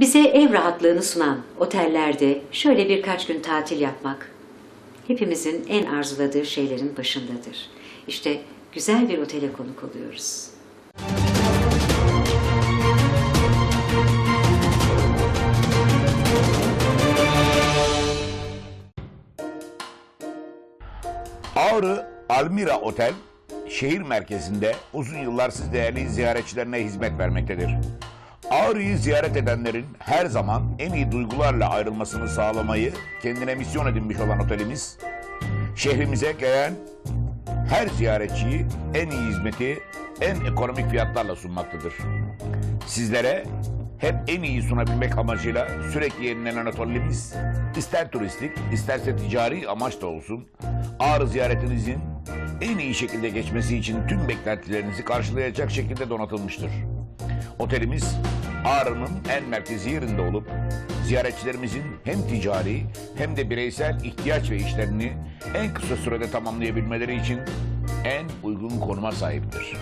Bize ev rahatlığını sunan otellerde şöyle birkaç gün tatil yapmak hepimizin en arzuladığı şeylerin başındadır. İşte güzel bir otele konuk oluyoruz. Ağrı Almira Otel, şehir merkezinde uzun yıllar siz değerli ziyaretçilerine hizmet vermektedir. Ağrı'yı ziyaret edenlerin her zaman en iyi duygularla ayrılmasını sağlamayı kendine misyon edinmiş olan otelimiz, şehrimize gelen her ziyaretçiyi en iyi hizmeti en ekonomik fiyatlarla sunmaktadır. Sizlere hep en iyi sunabilmek amacıyla sürekli yenilenen otelimiz ister turistik isterse ticari amaç da olsun Ağrı ziyaretinizin en iyi şekilde geçmesi için tüm beklentilerinizi karşılayacak şekilde donatılmıştır. Otelimiz Ağrı'nın en merkezi yerinde olup ziyaretçilerimizin hem ticari hem de bireysel ihtiyaç ve işlerini en kısa sürede tamamlayabilmeleri için en uygun konuma sahiptir.